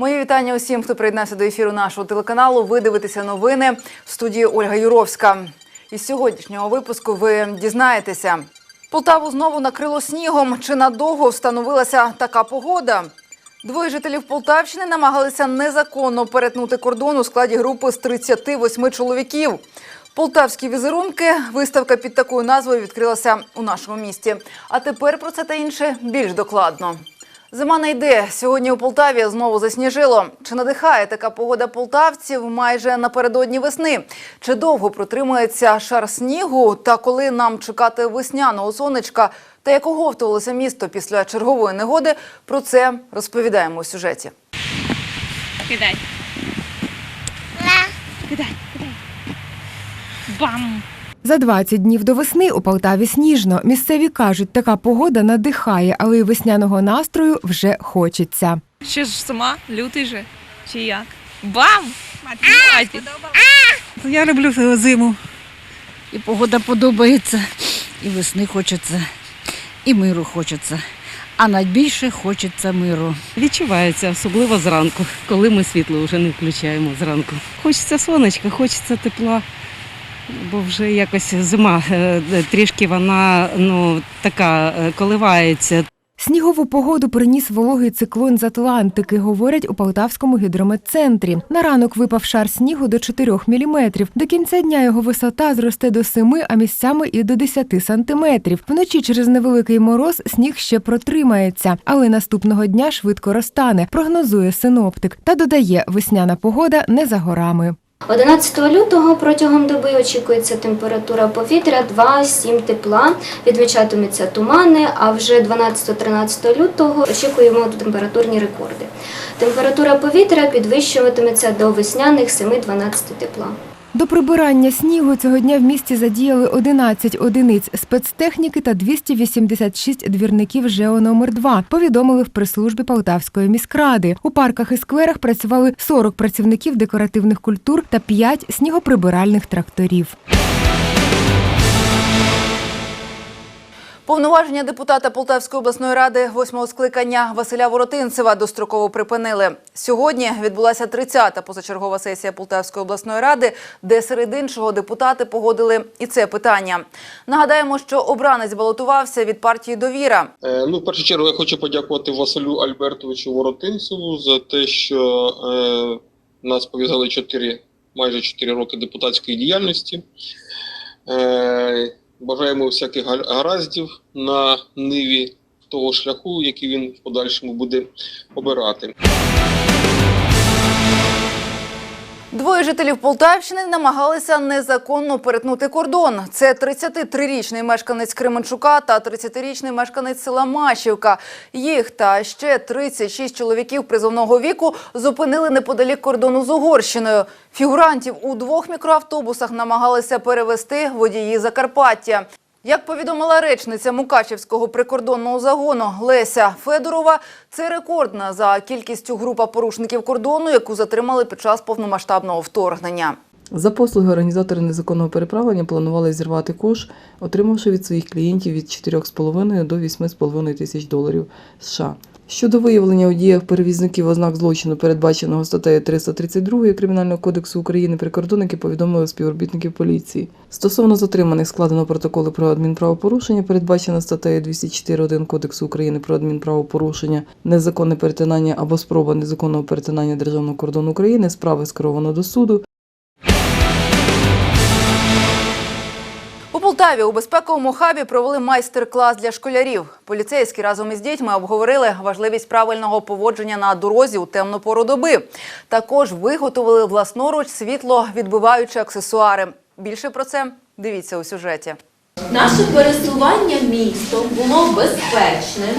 Мої вітання усім, хто приєднався до ефіру нашого телеканалу. Ви дивитеся новини в студії Ольга Юровська. Із сьогоднішнього випуску ви дізнаєтеся. Полтаву знову накрило снігом. Чи надовго встановилася така погода? Двоє жителів Полтавщини намагалися незаконно перетнути кордон у складі групи з 38 чоловіків. Полтавські візерунки. Виставка під такою назвою відкрилася у нашому місті. А тепер про це та інше більш докладно. Зима не йде. Сьогодні у Полтаві знову засніжило. Чи надихає така погода полтавців майже напередодні весни? Чи довго протримається шар снігу? Та коли нам чекати весняного сонечка? Та як оговтувалося місто після чергової негоди? Про це розповідаємо у сюжеті. Кидай. Кидай, кидай. Бам! За 20 днів до весни у Полтаві сніжно. Місцеві кажуть, така погода надихає, але й весняного настрою вже хочеться. Ще ж сама, лютий же. Чи як? Бам! Я люблю зиму. І погода подобається, і весни хочеться, і миру хочеться. А найбільше хочеться миру. Відчувається, особливо зранку, коли ми світло вже не включаємо зранку. Хочеться сонечка, хочеться тепла, бо вже якось зима е, трішки вона ну, така е, коливається. Снігову погоду приніс вологий циклон з Атлантики, говорять у Полтавському гідрометцентрі. На ранок випав шар снігу до 4 міліметрів. До кінця дня його висота зросте до 7, а місцями і до 10 сантиметрів. Вночі через невеликий мороз сніг ще протримається, але наступного дня швидко розтане, прогнозує синоптик. Та додає, весняна погода не за горами. 11 лютого протягом доби очікується температура повітря 2-7 тепла, відмічатимуться тумани, а вже 12-13 лютого очікуємо температурні рекорди. Температура повітря підвищуватиметься до весняних 7-12 тепла. До прибирання снігу цього дня в місті задіяли 11 одиниць спецтехніки та 286 двірників ЖЕО номер 2 повідомили в прес-службі Полтавської міськради. У парках і скверах працювали 40 працівників декоративних культур та 5 снігоприбиральних тракторів. Повноваження депутата Полтавської обласної ради восьмого скликання Василя Воротинцева достроково припинили. Сьогодні відбулася 30-та позачергова сесія Полтавської обласної ради, де серед іншого депутати погодили і це питання. Нагадаємо, що обранець балотувався від партії Довіра. Е, Ну, в першу чергу я хочу подякувати Василю Альбертовичу Воротинцеву за те, що е, нас пов'язали 4, майже 4 роки депутатської діяльності. Е, бажаємо всяких га- гараздів на ниві того шляху, який він в подальшому буде обирати. Двоє жителів Полтавщини намагалися незаконно перетнути кордон. Це 33-річний мешканець Кременчука та 30-річний мешканець села Машівка. Їх та ще 36 чоловіків призовного віку зупинили неподалік кордону з Угорщиною. Фігурантів у двох мікроавтобусах намагалися перевести водії Закарпаття. Як повідомила речниця Мукачівського прикордонного загону Леся Федорова, це рекордна за кількістю група порушників кордону, яку затримали під час повномасштабного вторгнення. За послуги організатори незаконного переправлення планували зірвати кош, отримавши від своїх клієнтів від 4,5 до 8,5 тисяч доларів США. Щодо виявлення у діях перевізників ознак злочину, передбаченого статтею 332 Кримінального кодексу України, прикордонники повідомили співробітників поліції. Стосовно затриманих складено протоколи про адмінправопорушення, передбачено статтею 204.1 Кодексу України про адмінправопорушення, незаконне перетинання або спроба незаконного перетинання державного кордону України. Справи скеровано до суду. Полтаві у безпековому хабі провели майстер-клас для школярів. Поліцейські разом із дітьми обговорили важливість правильного поводження на дорозі у темну пору доби. Також виготовили власноруч світловідбиваючі аксесуари. Більше про це дивіться у сюжеті. Наше пересування містом було безпечним.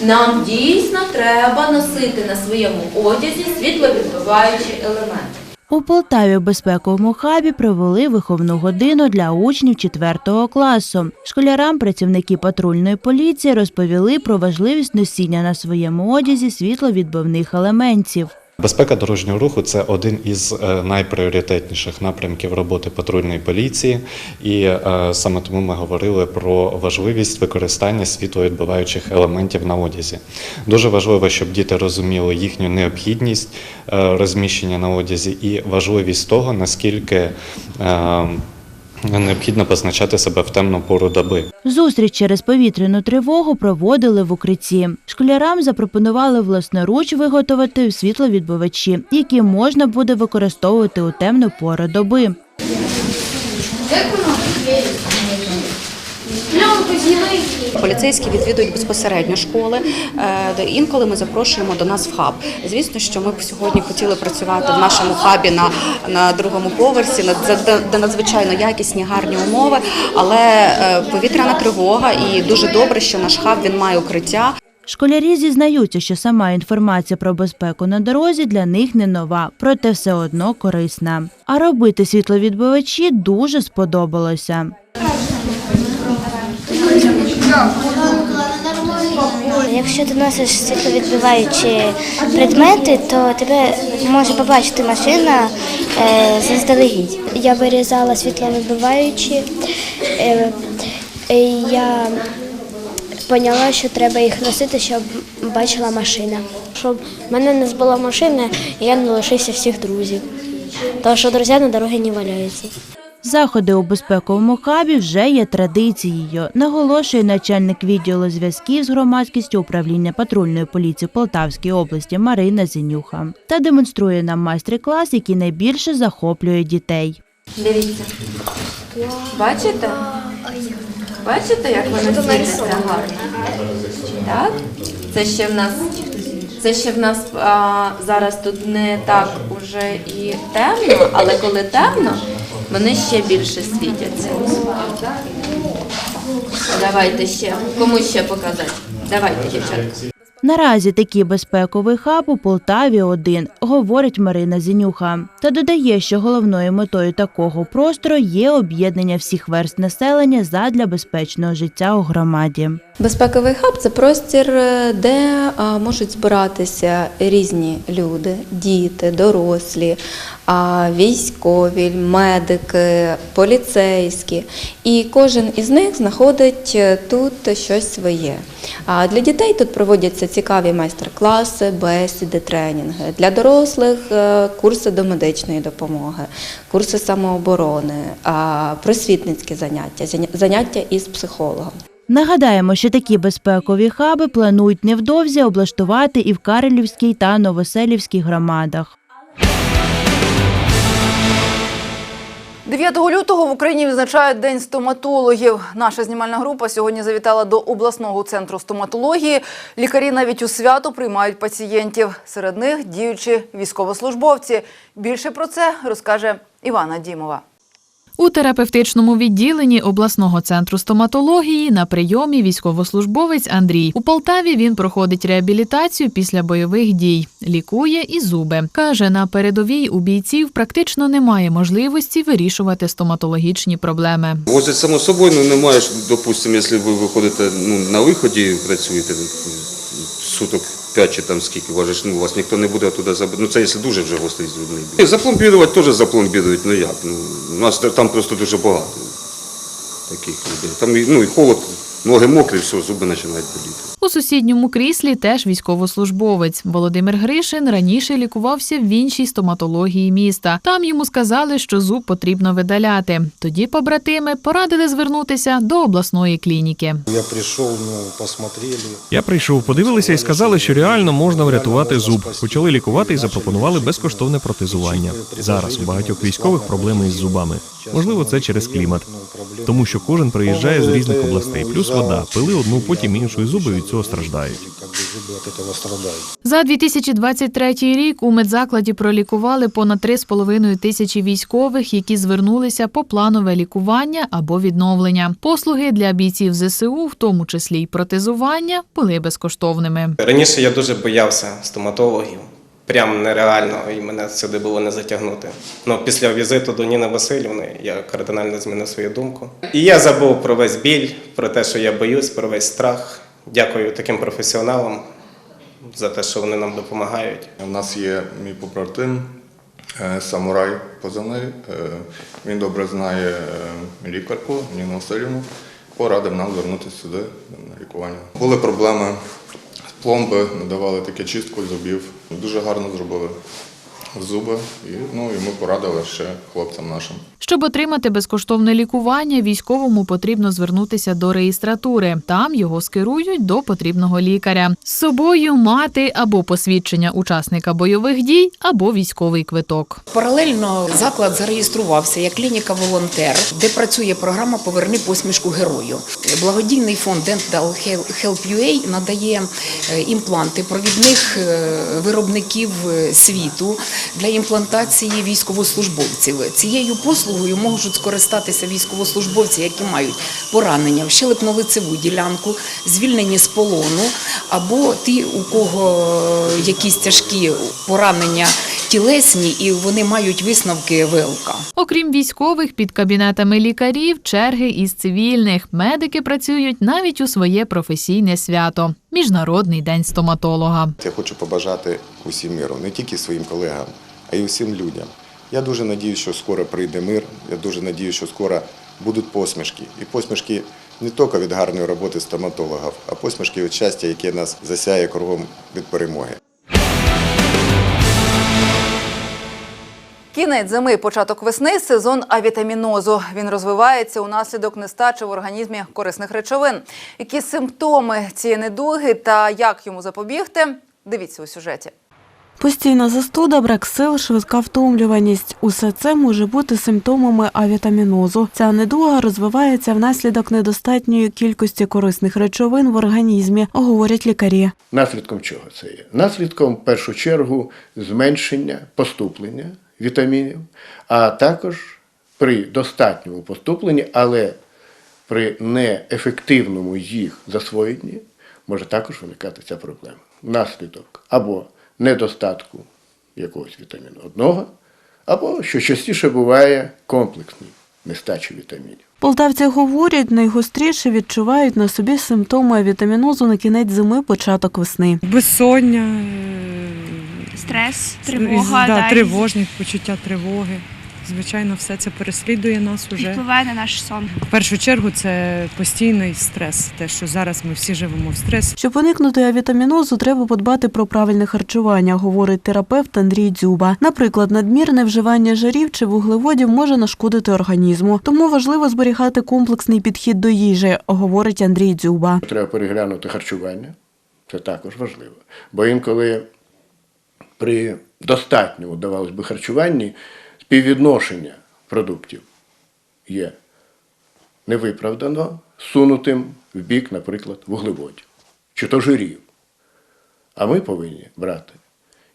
Нам дійсно треба носити на своєму одязі світловідбиваючі елементи. У Полтаві в безпековому хабі провели виховну годину для учнів 4 класу. Школярам працівники патрульної поліції розповіли про важливість носіння на своєму одязі світловідбивних елементів. Безпека дорожнього руху це один із е, найпріоритетніших напрямків роботи патрульної поліції, і е, саме тому ми говорили про важливість використання світловідбиваючих елементів на одязі. Дуже важливо, щоб діти розуміли їхню необхідність е, розміщення на одязі і важливість того, наскільки е, необхідно позначати себе в темну пору доби. Зустріч через повітряну тривогу проводили в укритті. Школярам запропонували власноруч виготовити світловідбивачі, які можна буде використовувати у темну пору доби. Поліцейські відвідують безпосередньо школи. е, Інколи ми запрошуємо до нас в хаб. Звісно, що ми б сьогодні хотіли працювати в нашому хабі на, на другому поверсі, де- надзвичайно якісні, гарні умови. Але е, повітряна тривога, і дуже добре, що наш хаб він має укриття. Школярі зізнаються, що сама інформація про безпеку на дорозі для них не нова, проте все одно корисна. А робити світловідбивачі дуже сподобалося. Якщо ти носиш світловідбиваючі предмети, то тебе може побачити машина е, заздалегідь. Я вирізала світловідбиваючі. Е, і я поняла, що треба їх носити, щоб бачила машина. Щоб в мене не збила машина, я не лишився всіх друзів. Тому що друзі на дорогі не валяються. Заходи у безпековому хабі вже є традицією, наголошує начальник відділу зв'язків з громадськістю управління патрульної поліції Полтавської області Марина Зінюха та демонструє нам майстер-клас, який найбільше захоплює дітей. Дивіться. Бачите? Бачите, як воно світиться гарно? Так? Це ще в нас. Це ще в нас а, зараз тут не так уже і темно, але коли темно, вони ще більше світяться. Давайте ще. Кому ще показати? Давайте, дівчатка. Наразі такий безпековий хаб у Полтаві один, говорить Марина Зінюха. Та додає, що головною метою такого простору є об'єднання всіх верст населення задля безпечного життя у громаді. Безпековий хаб це простір, е, де можуть збиратися різні люди, діти, дорослі, а, військові, медики, поліцейські. І кожен із них знаходить е, тут щось своє. А для дітей тут проводяться цікаві майстер-класи, бесіди, тренінги. Для дорослих е, курси до медичної допомоги, курси самооборони, просвітницькі заняття, заняття із психологом. Нагадаємо, що такі безпекові хаби планують невдовзі облаштувати і в Карелівській та Новоселівській громадах. 9 лютого в Україні відзначають День стоматологів. Наша знімальна група сьогодні завітала до обласного центру стоматології. Лікарі навіть у свято приймають пацієнтів. Серед них діючі військовослужбовці. Більше про це розкаже Івана Дімова. У терапевтичному відділенні обласного центру стоматології на прийомі військовослужбовець Андрій. У Полтаві він проходить реабілітацію після бойових дій, лікує і зуби. Каже, на передовій у бійців практично немає можливості вирішувати стоматологічні проблеми. Возять само собою, ну немає допустимо, якщо ви виходите ну, на виході, працюєте ну, суток 5 чи там скільки важиш, ну вас ніхто не буде туди забити. Ну це якщо дуже вже гострий зубний біль. Запломбірувати теж запломбірують, ну як? Ну, у нас там просто дуже багато таких людей. Там ну, і холод, ноги мокрі, все, зуби починають боліти. У сусідньому кріслі теж військовослужбовець. Володимир Гришин раніше лікувався в іншій стоматології міста. Там йому сказали, що зуб потрібно видаляти. Тоді побратими порадили звернутися до обласної клініки. Я прийшов, ну, посмотрели. Я прийшов, подивилися і сказали, що реально можна врятувати зуб. Почали лікувати і запропонували безкоштовне протезування. Зараз у багатьох військових проблеми із зубами. Можливо, це через клімат, тому що кожен приїжджає з різних областей. Плюс вода, пили одну, потім іншу, і зуби від цього страждають. Как бы зубы от этого страдають. За 2023 рік у медзакладі пролікували понад 3,5 тисячі військових, які звернулися по планове лікування або відновлення. Послуги для бійців ЗСУ, в тому числі й протезування, були безкоштовними. Раніше я дуже боявся стоматологів. Прям нереально, і мене сюди було не затягнути. Ну, після візиту до Ніни Васильівни я кардинально змінив свою думку. І я забув про весь біль, про те, що я боюсь, про весь страх. Дякую таким професіоналам. за те, що вони нам допомагають. У нас є мій побратим, е, самурай позивний. Е, Він добре знає е, лікарку Ніну Васильівну. Порадив нам звернутися сюди на лікування. Були проблеми з пломби, не давали таке чистку зубів. Дуже гарно зробили зуби, і, ну, і ми порадили ще хлопцям нашим. Щоб отримати безкоштовне лікування, військовому потрібно звернутися до реєстратури. Там його скерують до потрібного лікаря. З собою мати або посвідчення учасника бойових дій, або військовий квиток. Паралельно заклад зареєструвався як клініка-волонтер, де працює програма Поверни посмішку герою. Благодійний фонд Dental Help UA надає е, імпланти провідних е, виробників е, світу для імплантації військовослужбовців. Цією послугою можуть скористатися військовослужбовці, які мають поранення в щелепно-лицеву ділянку, звільнені з полону, або ті, у кого якісь тяжкі поранення тілесні, і вони мають висновки ВЛК. Окрім військових, під кабінетами лікарів черги із цивільних. Медики працюють навіть у своє професійне свято Міжнародний день стоматолога. Я хочу побажати усім миру, не тільки своїм колегам, а й усім людям. Я дуже надію, що скоро прийде мир. Я дуже надію, що скоро будуть посмішки. І посмішки не тільки від гарної роботи стоматологів, а посмішки від щастя, яке нас засяє кругом від перемоги. Кінець зими, початок весни сезон авітамінозу. Він розвивається унаслідок нестачі в організмі корисних речовин. Які симптоми цієї недуги та як йому запобігти? Дивіться у сюжеті. Постійна застуда, брак сил, швидка втомлюваність – усе це може бути симптомами авітамінозу. Ця недуга розвивається внаслідок недостатньої кількості корисних речовин в організмі, говорять лікарі. Наслідком чого це є? Наслідком, в першу чергу, зменшення поступлення вітамінів, а також при достатньому поступленні, але при неефективному їх засвоєнні може також виникати ця проблема. Наслідок або недостатку якогось вітаміну одного, або, що частіше буває, комплексні нестачі вітамінів. Полтавці говорять, найгостріше відчувають на собі симптоми авітамінозу на кінець зими, початок весни. Безсоння, Стрес, е, тривога, да, да, тривожність, почуття тривоги. Звичайно, все це переслідує нас і впливає на наш сон. В першу чергу це постійний стрес, те, що зараз ми всі живемо в стресі. Щоб уникнути авітамінозу, треба подбати про правильне харчування, говорить терапевт Андрій Дзюба. Наприклад, надмірне вживання жирів чи вуглеводів може нашкодити організму. Тому важливо зберігати комплексний підхід до їжі, говорить Андрій Дзюба. Треба переглянути харчування, це також важливо. Бо інколи при достатньому, здавалось би, харчуванні співвідношення продуктів є невиправдано сунутим в бік, наприклад, вуглеводів чи то жирів. А ми повинні брати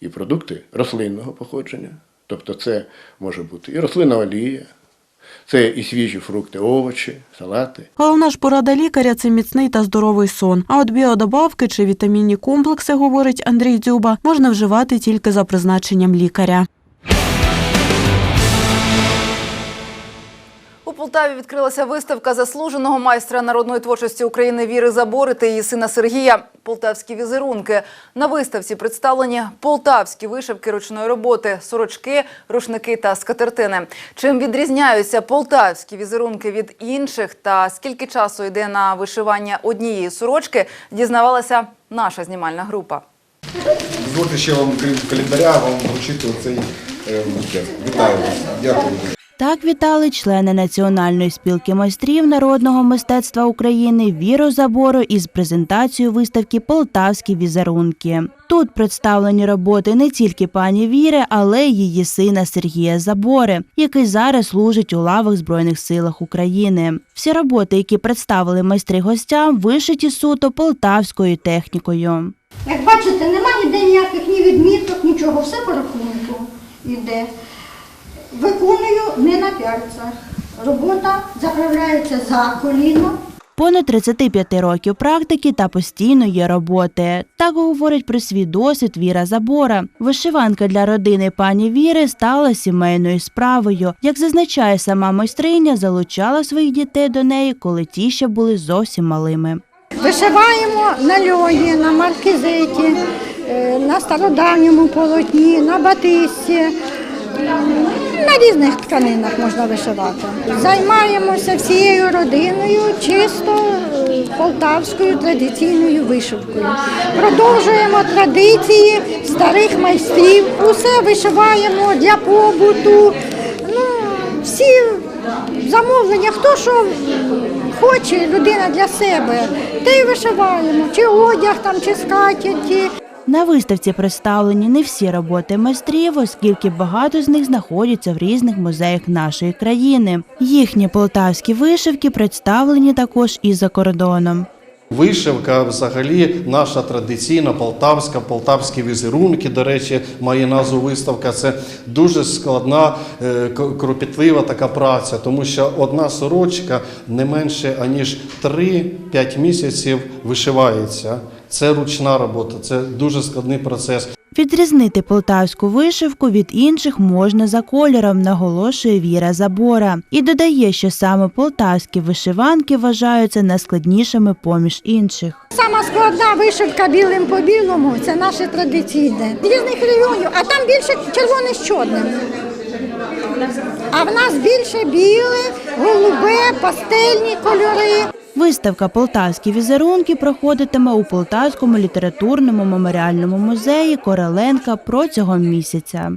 і продукти рослинного походження, тобто це може бути і рослинна олія, це і свіжі фрукти, овочі, салати. Головна ж порада лікаря це міцний та здоровий сон. А от біодобавки чи вітамінні комплекси, говорить Андрій Дзюба, можна вживати тільки за призначенням лікаря. Полтаві відкрилася виставка заслуженого майстра народної творчості України Віри Забори та її сина Сергія Полтавські візерунки. На виставці представлені полтавські вишивки ручної роботи, сорочки, рушники та скатертини. Чим відрізняються полтавські візерунки від інших та скільки часу йде на вишивання однієї сорочки, дізнавалася наша знімальна група. Дозвольте ще вам, крім календаря, вам вручити оцей букет. Вітаю вас. Дякую. Так вітали члени Національної спілки майстрів народного мистецтва України Віру Забору із презентацією виставки Полтавські візерунки. Тут представлені роботи не тільки пані Віри, але й її сина Сергія Забори, який зараз служить у лавах Збройних силах України. Всі роботи, які представили майстри гостям, вишиті суто полтавською технікою. Як бачите, немає ніде ніяких ні відміток, нічого, все по рахунку йде. Виконую не на пяльцях. Робота заправляється за коліно. Понад 35 років практики та постійної роботи. Так говорить про свій досвід Віра Забора. Вишиванка для родини пані Віри стала сімейною справою. Як зазначає сама майстриня, залучала своїх дітей до неї, коли ті ще були зовсім малими. Вишиваємо на льоні, на маркізиті, е, на стародавньому полотні, на батисті. На різних тканинах можна вишивати. Займаємося всією родиною чисто е, полтавською традиційною вишивкою. Продовжуємо традиції старих майстрів. Усе вишиваємо для побуту. Ну, всі замовлення, хто що хоче людина для себе, те й вишиваємо, чи одяг там, чи скатерті. На виставці представлені не всі роботи майстрів, оскільки багато з них знаходяться в різних музеях нашої країни. Їхні полтавські вишивки представлені також і за кордоном. Вишивка взагалі наша традиційна полтавська, полтавські візерунки, до речі, має назву виставка. Це дуже складна, е, кропітлива така праця, тому що одна сорочка не менше аніж 3-5 місяців вишивається. Це ручна робота, це дуже складний процес. Відрізнити полтавську вишивку від інших можна за кольором, наголошує Віра Забора. І додає, що саме полтавські вишиванки вважаються найскладнішими поміж інших. Сама складна вишивка білим по білому це наше традиційне. З різних регіонів, а там більше червоне з чорним. А в нас більше біле, голубе, пастельні кольори. Виставка Полтавські візерунки проходитиме у Полтавському літературному меморіальному музеї Короленка протягом місяця.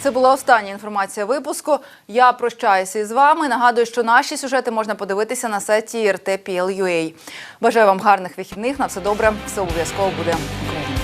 Це була остання інформація випуску. Я прощаюся із вами. Нагадую, що наші сюжети можна подивитися на сайті RTPL.ua. Бажаю вам гарних вихідних. На все добре. Все обов'язково буде Україна.